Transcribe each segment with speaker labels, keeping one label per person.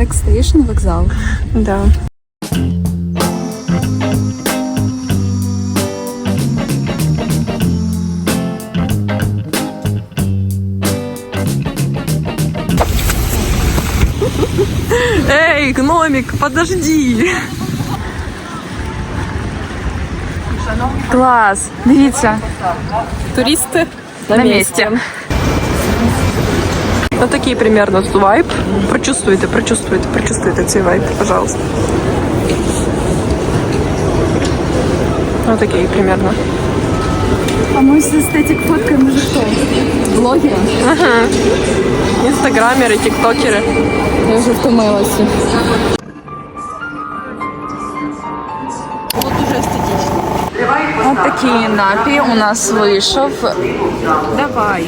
Speaker 1: Next Station вокзал.
Speaker 2: Да. Эй, гномик, подожди!
Speaker 1: Клас! Дивіться. Туристи на, місці.
Speaker 2: Вот такий примерно вайб. Прочувствуйте, прочувствуйте, прочувствуйте цей вайб, пожалуйста. Вот такий примерно.
Speaker 1: А ми з естетик фоткаємо вже хто? Блогери?
Speaker 2: Інстаграмери, тіктокери.
Speaker 1: Я вже втомилася. Такий напій у нас вийшов.
Speaker 2: Давай.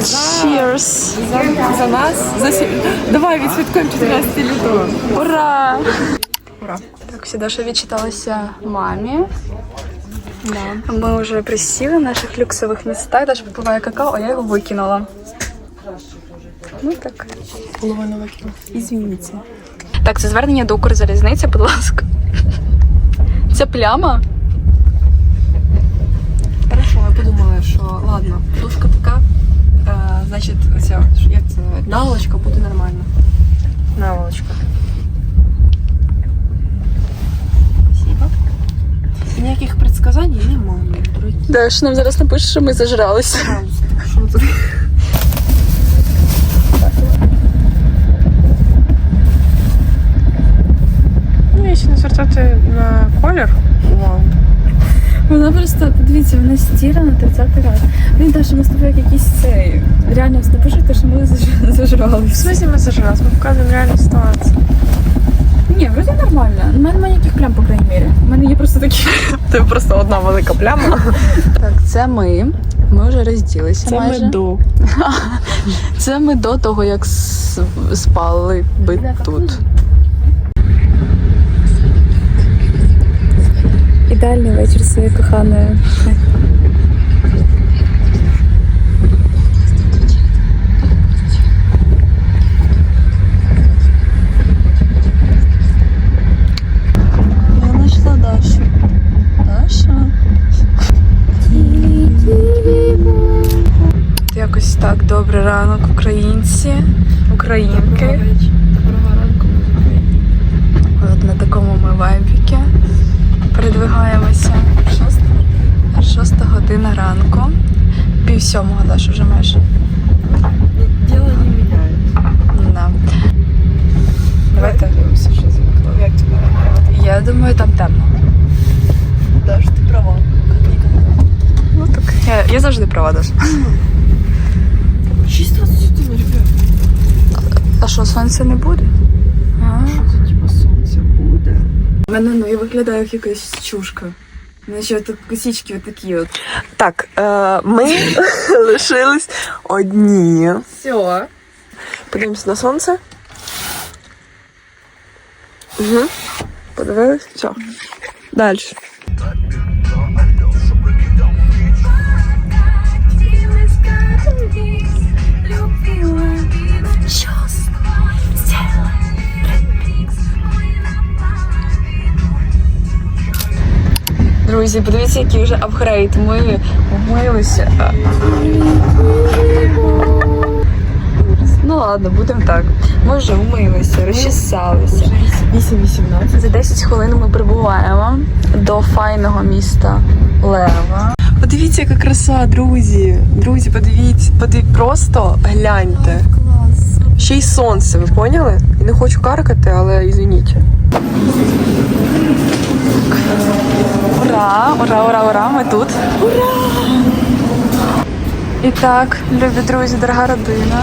Speaker 1: Cheers!
Speaker 2: За, за нас. За сі... Давай відсвяткуємо 14 лютого.
Speaker 1: Ура! Ура! Так, всі Даша відчиталася мамі. Да. Ми вже присіли в наших люксових містах. Даша попиває какао, а я його викинула. Ну так.
Speaker 2: Половину викинув.
Speaker 1: Ізвініться. Так, це звернення до Укрзалізниці, будь ласка. Ця пляма.
Speaker 2: ладно, подушка така, е, значить, оця, як це називається, наволочка буде нормально. Наволочка. Спасибо. Ніяких предсказань немає, дорогі.
Speaker 1: Даш, нам зараз напишеш, що ми зажралися.
Speaker 2: Пожалуйста, що тут?
Speaker 1: Просто, подивіться, вона стірана 30 раз. Блін, Даша, ми з тобою як якийсь цей. Реально напишете, що ми заж-
Speaker 2: В смысле ми зажрались? Ми показуємо реальну ситуацію.
Speaker 1: Ні, вроді нормально. У мене немає ніяких плям, по крайній мірі. У мене є просто такі.
Speaker 2: Це просто одна велика пляма.
Speaker 1: Так, це ми. Ми вже розділися майже.
Speaker 2: до.
Speaker 1: Це ми до того, як спали би тут. Ідеальний вечір. Даша. Якось так, добрий ранок, українці, українки.
Speaker 2: Доброго ранку,
Speaker 1: От на такому ми вайбіки передвигаємося. Шоста, шоста година ранку. Пів сьомого Даш уже майже.
Speaker 2: Діло не міняє.
Speaker 1: Да. Давайте.
Speaker 2: Дивимося, що за. Як тебе?
Speaker 1: Я думаю, там темно.
Speaker 2: Даш, ти права.
Speaker 1: Ну так. Я, я завжди права Даш.
Speaker 2: 16 ребят.
Speaker 1: А що, сонця не буде? мене ну, я виглядаю як якась чушка. Значить, от косички отакі от.
Speaker 2: Так, е, ми лишились одні.
Speaker 1: Все.
Speaker 2: Подивимося на сонце. Угу. Подивились? Все. Далі.
Speaker 1: Друзі, подивіться, який вже апгрейд. Ми вмилися. Ну ладно, будемо так. Ми вже вмилися, розчесалися.
Speaker 2: 8-18.
Speaker 1: За 10 хвилин ми прибуваємо до файного міста Лева.
Speaker 2: Подивіться, яка краса, друзі. Друзі, подивіться, подив... просто гляньте. Ще й сонце, ви поняли? І не хочу каркати, але ізвиніть.
Speaker 1: Ура, ура, ура, ура, ми тут. Ура! І так, любі друзі, дорога родина.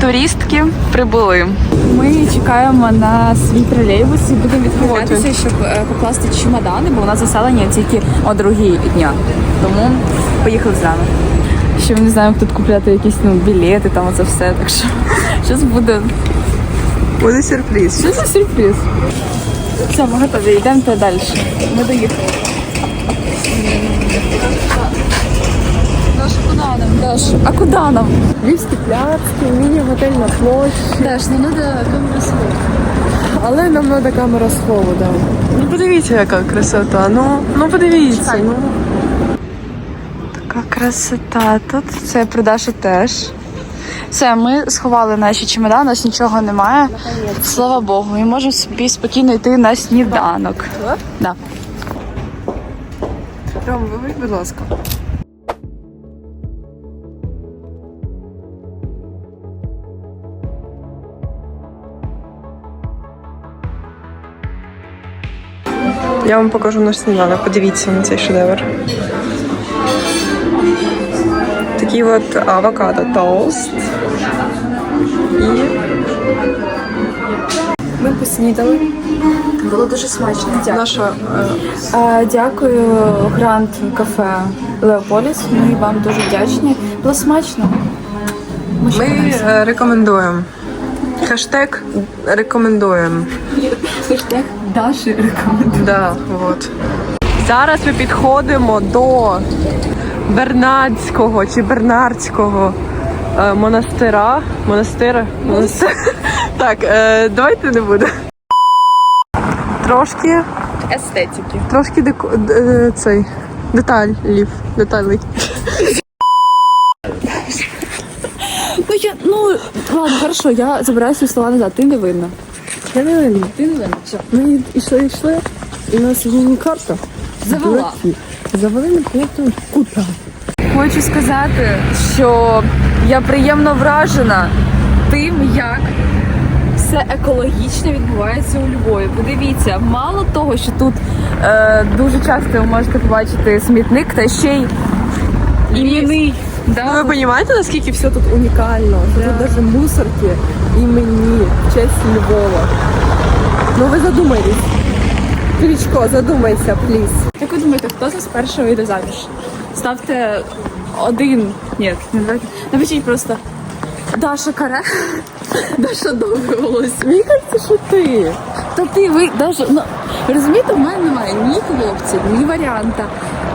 Speaker 1: Туристки прибули. Ми чекаємо на свій тролейбус і будемо відправлятися, щоб е, покласти чемодани, бо у нас заселення тільки о другій дня. Тому поїхали зрано. Ще ми не знаємо, як тут купляти якісь ну, білети, там оце все. Так що щось буде
Speaker 2: Буде сюрприз.
Speaker 1: що за сюрприз? Все, ми готові, йдемо далі. Ми доїхали.
Speaker 2: Наша куди?
Speaker 1: нам, Даш? А куди нам?
Speaker 2: Львівські пляцки, міні-готель на площі.
Speaker 1: Даш, нам треба камера свою.
Speaker 2: Але нам треба камера схову, да. Ну подивіться, яка красота. Ну, ну подивіться.
Speaker 1: Чекай.
Speaker 2: Ну.
Speaker 1: Така красота тут. Це про Дашу теж. Все, ми сховали наші чемодани, у нас нічого немає. Слава Богу, і можемо собі спокійно йти на сніданок. Да.
Speaker 2: Ром, виберіть, будь ласка. Я вам покажу наш сніданок. Подивіться на цей шедевр. Такий от авокадо тост. І ми поснідали.
Speaker 1: Було дуже смачно. Дякую.
Speaker 2: Наша е,
Speaker 1: А, дякую Гранд кафе Леополіс. Ми вам дуже вдячні. Було смачно. Ми,
Speaker 2: Ми е, рекомендуємо. Хештег рекомендуємо.
Speaker 1: Хештег Даші рекомендую.
Speaker 2: Да, от. Зараз ми підходимо до Бернадського чи Бернардського е, монастира. Монастира? Монастир. Так, е, давайте не буде. Трошки,
Speaker 1: Естетики.
Speaker 2: трошки деко, е, цей деталів. Деталей.
Speaker 1: Ну, я, ну, ладно, хорошо, я забираю свої слова назад. Ти не винна.
Speaker 2: Я не винна.
Speaker 1: Ти не винна. Все.
Speaker 2: Ми йшли, йшли, і у нас карта.
Speaker 1: Завела.
Speaker 2: Завели непонятно куди.
Speaker 1: Хочу сказати, що я приємно вражена тим, як все екологічно відбувається у Львові. Подивіться, мало того, що тут е, дуже часто ви можете побачити смітник, та ще й ліний. Да,
Speaker 2: Ну, ви розумієте, наскільки все тут унікально? Що Тут навіть мусорки імені в честь Львова. Ну ви задумайтесь. Кличко, задумайся, пліз.
Speaker 1: Як ви думаєте, хто з нас першого йде заміж? Ставте один. Ні, не давайте. Напишіть просто Даша Каре. Даша довге волосся.
Speaker 2: Мені кажеться, що ти.
Speaker 1: Та ти ви Даша, ну розумієте, в мене немає ні хлопців, ні варіанта,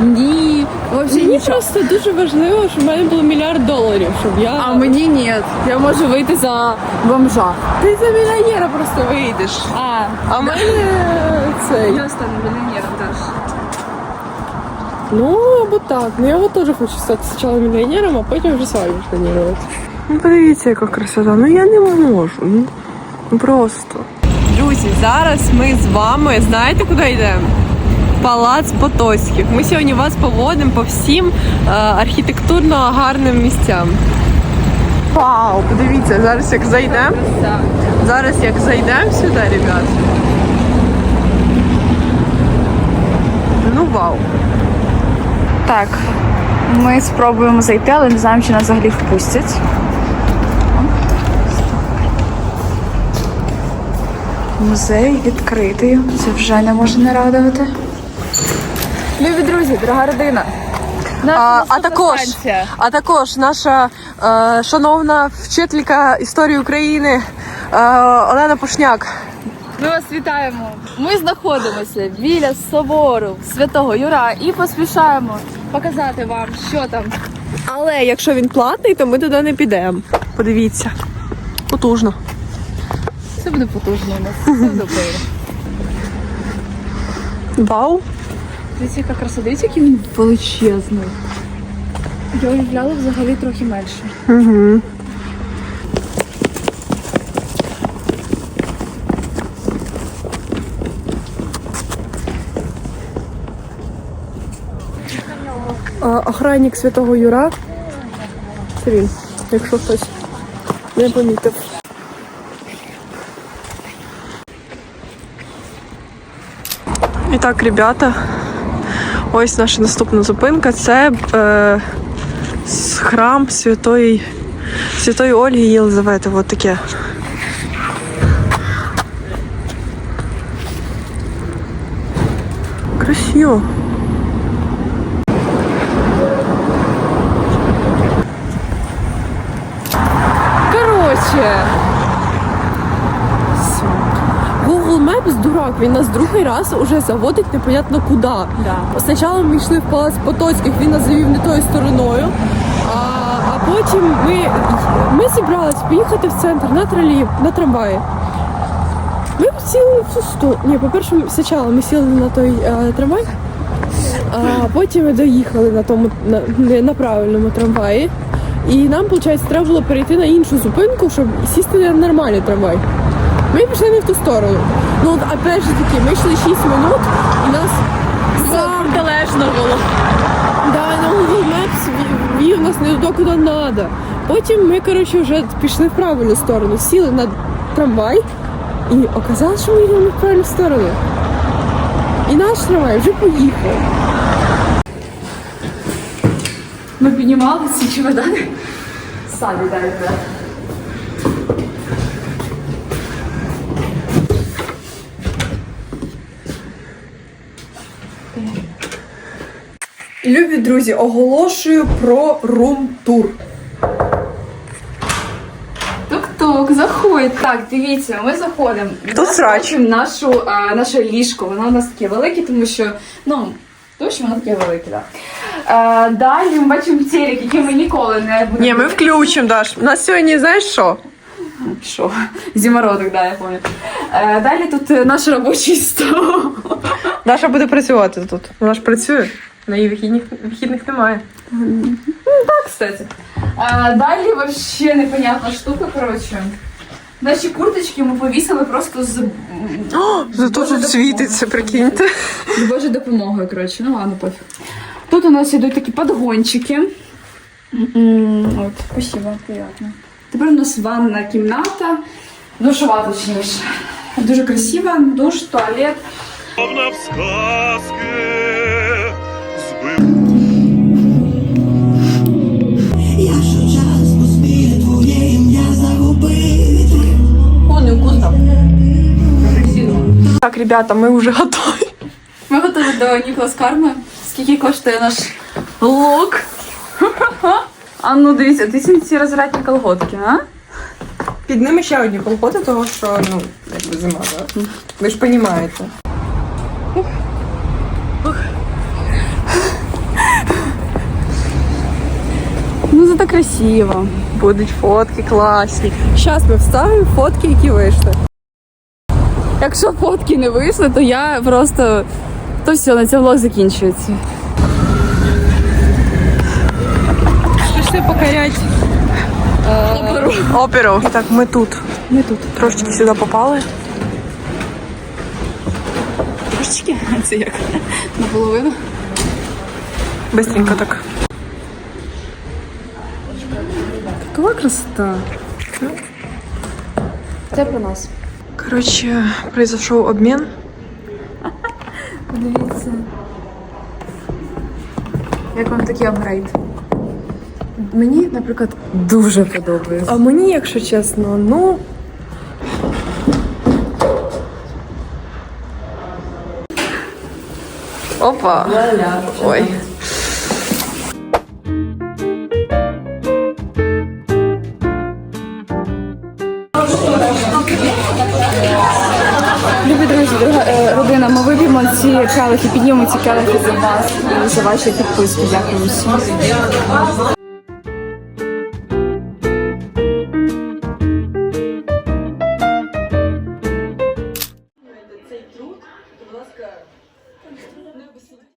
Speaker 1: ні взагалі
Speaker 2: Мені
Speaker 1: нічого.
Speaker 2: просто дуже важливо, щоб в мене було мільярд доларів, щоб я.
Speaker 1: А мені ні. Я можу вийти за бомжа.
Speaker 2: Ти за мільйонера просто вийдеш.
Speaker 1: А,
Speaker 2: А в мене цей.
Speaker 1: я стану мільйонером теж.
Speaker 2: Ну, або так. Ну я от теж хочу стати спочатку мільйонером, а потім вже з вами планувати. Ну подивіться, яка красота. Ну я не можу. Ну, ну просто. Друзі, зараз ми з вами знаєте, куди йдемо? Палац Потоцьких. Ми сьогодні вас поводимо по всім е, архітектурно гарним місцям. Вау, подивіться, зараз як зайдемо. Зараз як зайдемо сюди, ребят. Ну вау.
Speaker 1: Так, ми спробуємо зайти, але не знаємо, чи нас взагалі впустять. Музей відкритий. Це вже не може не радувати. Любі друзі, дорога родина.
Speaker 2: А, а також,
Speaker 1: станція.
Speaker 2: а також наша е, шановна вчителька історії України е, Олена Пушняк.
Speaker 1: Ми вас вітаємо. Ми знаходимося біля собору Святого Юра і поспішаємо показати вам, що там.
Speaker 2: Але якщо він платний, то ми туди не підемо. Подивіться. Потужно.
Speaker 1: Все буде потужно у нас. Все добре.
Speaker 2: Вау.
Speaker 1: Дивіться, яка краса, дивіться, який він величезний. Я уявляла взагалі трохи менше.
Speaker 2: Угу. Охранник Святого Юра. Це він, якщо хтось не помітив. І так, ребята, ось наша наступна зупинка. Це е, храм Святої, Святої Ольги Єлизавети. От таке. Красиво.
Speaker 1: Коротше,
Speaker 2: Maps дурак, він нас другий раз уже заводить непонятно куди.
Speaker 1: Да.
Speaker 2: Спочатку ми йшли в палац Потоцьких, він нас завів не тою стороною. А потім ми, ми зібрались поїхати в центр на тролі, на трамваї. Ми сіли в сторону. Ні, по-перше, спочатку ми сіли на той е, трамвай, а потім ми доїхали на тому на, на правильному трамваї. І нам, виходить, треба було перейти на іншу зупинку, щоб сісти на нормальний трамвай. Ми пішли не в ту сторону. Ну, опять же таки, ми йшли 6 минут, і нас сам
Speaker 1: Далечно було.
Speaker 2: Да, на Google Maps вів- нас не туди, куди треба. Потім ми, коротше, вже пішли в правильну сторону, сіли на трамвай і оказалось, що ми йдемо в правильну сторону. І наш трамвай вже поїхав.
Speaker 1: Ми піднімали ці чемодани. Самі далі.
Speaker 2: Любі друзі, оголошую про рум-тур.
Speaker 1: Тук-тук, заходь. Так, дивіться, ми заходимо.
Speaker 2: Тут срач.
Speaker 1: Нашу, а, наше ліжко. Воно у нас таке велике, тому що, ну, тому що воно таке велике, так. Да. Е, далі ми бачимо телек, який ми ніколи не будемо.
Speaker 2: Ні, ми включимо, Даш. У нас сьогодні, знаєш що?
Speaker 1: Що? Зімородок, да, я пам'ятаю. Е, далі тут е, наш робочий стол.
Speaker 2: Даша буде працювати тут. Вона ж працює. На її вихідних, вихідних немає.
Speaker 1: Так, кстати. А, далі вообще непонятна штука, коротше. Наші курточки ми повісили просто з,
Speaker 2: О, зато тут світиться, прикиньте.
Speaker 1: з Божою допомогою, коротше. Ну ладно, пофіг. Тут у нас йдуть такі подгончики. От, спасибо, приятно. Тепер у нас ванна кімната, душова точніше. Дуже красива, душ, туалет.
Speaker 3: В сказке
Speaker 2: Так, ребята, ми вже готові.
Speaker 1: Ми готові до Ніклас Карми. Скільки коштує наш лук? А ну дивіться, дивіться ці розрядні колготки, а?
Speaker 2: Під ними ще одні колготи, тому що, ну, якби зима, так? Ви ж розумієте.
Speaker 1: Ну зато красиво.
Speaker 2: Будуть фотки класні. Зараз ми вставимо фотки, які вийшли.
Speaker 1: Якщо фотки не вийшли, то я просто. То все, на цьому влог закінчується.
Speaker 2: Пішли покорять оперу. Оперу. І так, ми тут.
Speaker 1: Ми тут.
Speaker 2: Трошечки сюди попали.
Speaker 1: Трошечки, це як? Наполовину.
Speaker 2: Быстренько так.
Speaker 1: Какова красота. Це про нас.
Speaker 2: Коротше, произошов обмін.
Speaker 1: Подивіться. Як вам такий апгрейд? Мені, наприклад, дуже подобається.
Speaker 2: А мені, якщо чесно, ну. Опа. Ой.
Speaker 1: Ці келихи, піднімемо ці за вас і за ваші підписки. Дякую всім.